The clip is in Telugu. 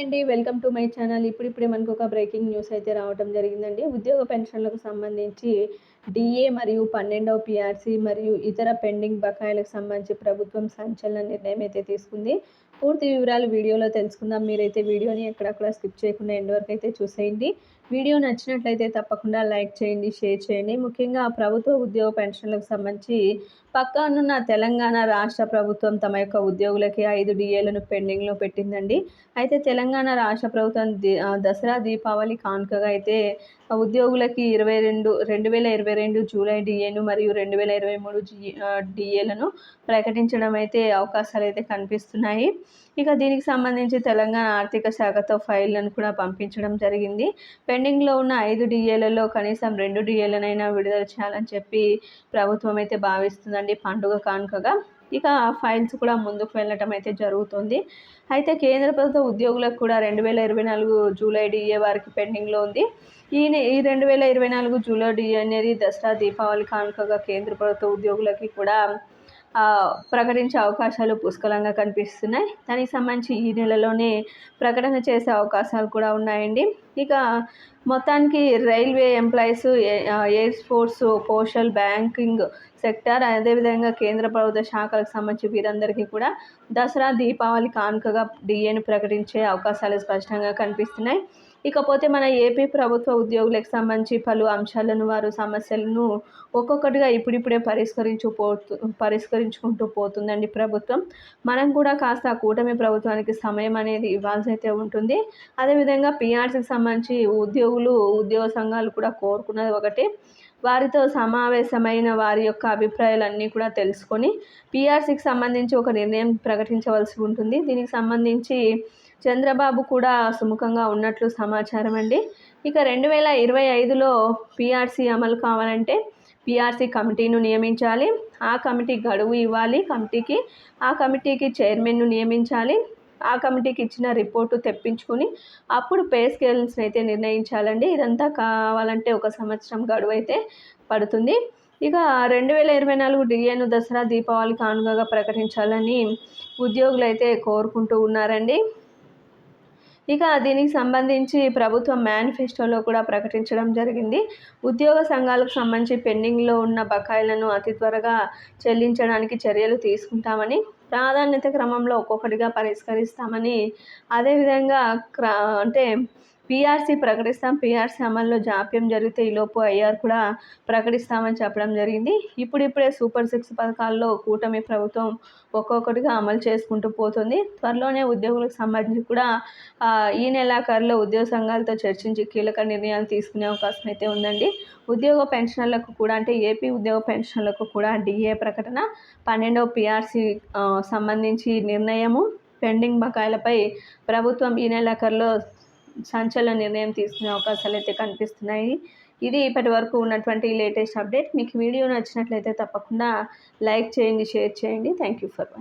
అండి. Welcome to my channel. ఇప్పుడిప్పుడే మనకు ఒక బ్రేకింగ్ న్యూస్ అయితే రావడం జరిగిందండి. ఉద్యోగ పెన్షన్లకు సంబంధించి డిఏ మరియు పన్నెండవ పిఆర్సీ మరియు ఇతర పెండింగ్ బకాయిలకు సంబంధించి ప్రభుత్వం సంచలన నిర్ణయం అయితే తీసుకుంది. పూర్తి వివరాలు వీడియోలో తెలుసుకుందాం. మీరైతే వీడియోని ఎక్కడక్కడ స్కిప్ చేయకుండా ఎండ్ వరకు అయితే చూసేయండి. వీడియో నచ్చినట్లయితే తప్పకుండా లైక్ చేయండి షేర్ చేయండి. ముఖ్యంగా ప్రభుత్వ ఉద్యోగ పెన్షన్లకు సంబంధించి పక్కనున్న తెలంగాణ రాష్ట్ర ప్రభుత్వం తమ యొక్క ఉద్యోగులకి ఐదు డిఏలను పెండింగ్లో పెట్టిందండి. అయితే తెలంగాణ రాష్ట్ర ప్రభుత్వం దసరా దీపావళి కానుకగా అయితే ఉద్యోగులకి ఇరవై రెండు రెండు వేల ఇరవై రెండు జూలై డిఏను మరియు రెండు వేల ఇరవై మూడు డిఏలను ప్రకటించడం అయితే అవకాశాలు అయితే కనిపిస్తున్నాయి. ఇక దీనికి సంబంధించి తెలంగాణ ఆర్థిక శాఖతో ఫైళ్ళను కూడా పంపించడం జరిగింది. పెండింగ్లో ఉన్న ఐదు డిఏలలో కనీసం రెండు డిఏలనైనా విడుదల చేయాలని చెప్పి ప్రభుత్వం అయితే భావిస్తుందండి పండుగ కానుకగా. ఇక ఫైల్స్ కూడా ముందుకు వెళ్ళటం అయితే జరుగుతుంది. అయితే కేంద్ర ప్రభుత్వ ఉద్యోగులకు కూడా రెండు వేల ఇరవై నాలుగు జూలై డిఏ వారికి పెండింగ్లో ఉంది. ఈ ఈ రెండు వేల ఇరవై నాలుగు జూలై డిఏ అనేది దసరా దీపావళి కానుకగా కేంద్ర ప్రభుత్వ ఉద్యోగులకి కూడా ప్రకటించే అవకాశాలు పుష్కలంగా కనిపిస్తున్నాయి. దానికి సంబంధించి ఈ నెలలోనే ప్రకటన చేసే అవకాశాలు కూడా ఉన్నాయండి. ఇక మొత్తానికి railway employees air force postal banking sector అదేవిధంగా కేంద్ర ప్రభుత్వ శాఖలకు సంబంధించి వీరందరికీ కూడా దసరా దీపావళి కానుకగా డిఏను ప్రకటించే అవకాశాలు స్పష్టంగా కనిపిస్తున్నాయి. ఇకపోతే మన ఏపీ ప్రభుత్వ ఉద్యోగులకు సంబంధించి పలు అంశాలను వారు సమస్యలను ఒక్కొక్కటిగా ఇప్పుడిప్పుడే పరిష్కరించు పోతు పరిష్కరించుకుంటూ పోతుందండి ప్రభుత్వం. మనం కూడా కాస్త కూటమి ప్రభుత్వానికి సమయం అనేది ఇవ్వాల్సి అయితే ఉంటుంది. అదేవిధంగా పీఆర్సీకి సంబంధించి ఉద్యోగులు ఉద్యోగ సంఘాలు కూడా కోరుకున్నది ఒకటి. వారితో సమావేశమైన వారి యొక్క అభిప్రాయాలన్నీ కూడా తెలుసుకొని పీఆర్సీకి సంబంధించి ఒక నిర్ణయం ప్రకటించవలసి ఉంటుంది. దీనికి సంబంధించి చంద్రబాబు కూడా సుముఖంగా ఉన్నట్లు సమాచారం అండి ఇక రెండు వేల ఇరవై ఐదులో పీఆర్సీ అమలు కావాలంటే పీఆర్సీ కమిటీను నియమించాలి. ఆ కమిటీ గడువు ఇవ్వాలి కమిటీకి. ఆ కమిటీకి చైర్మన్ను నియమించాలి. ఆ కమిటీకి ఇచ్చిన రిపోర్టు తెప్పించుకుని అప్పుడు పే స్కేల్స్ని అయితే నిర్ణయించాలండి. ఇదంతా కావాలంటే ఒక సంవత్సరం గడువు అయితే పడుతుంది. ఇక రెండు వేల ఇరవై నాలుగు డిఏను దసరా దీపావళి కానుకగా ప్రకటించాలని ఉద్యోగులు అయితే కోరుకుంటూ ఉన్నారండి. ఇక దీనికి సంబంధించి ప్రభుత్వం మేనిఫెస్టోలో కూడా ప్రకటించడం జరిగింది. ఉద్యోగ సంఘాలకు సంబంధించి పెండింగ్లో ఉన్న బకాయిలను అతి త్వరగా చెల్లించడానికి చర్యలు తీసుకుంటామని ప్రాధాన్యత క్రమంలో ఒక్కొక్కటిగా పరిష్కరిస్తామని అదేవిధంగా అంటే పీఆర్సీ ప్రకటిస్తాం పీఆర్సీ అమల్లో జాప్యం జరిగితే ఈలోపు ఐఆర్ కూడా ప్రకటిస్తామని చెప్పడం జరిగింది. ఇప్పుడిప్పుడే సూపర్ సిక్స్ పథకాల్లో కూటమి ప్రభుత్వం ఒక్కొక్కటిగా అమలు చేసుకుంటూ పోతుంది. త్వరలోనే ఉద్యోగులకు సంబంధించి కూడా ఈ నెలాఖరులో ఉద్యోగ సంఘాలతో చర్చించి కీలక నిర్ణయాలు తీసుకునే అవకాశం అయితే ఉందండి. ఉద్యోగ పెన్షన్లకు కూడా అంటే ఏపీ ఉద్యోగ పెన్షన్లకు కూడా డిఏ ప్రకటన పన్నెండవ పిఆర్సీ సంబంధించి నిర్ణయము పెండింగ్ బకాయిలపై ప్రభుత్వం ఈ నెలాఖరులో సంచలన నిర్ణయం తీసుకునే అవకాశాలు అయితే కనిపిస్తున్నాయి. ఇది ఇప్పటి వరకు ఉన్నటువంటి లేటెస్ట్ అప్డేట్. మీకు వీడియో నచ్చినట్లయితే తప్పకుండా లైక్ చేయండి షేర్ చేయండి. Thank you for watch.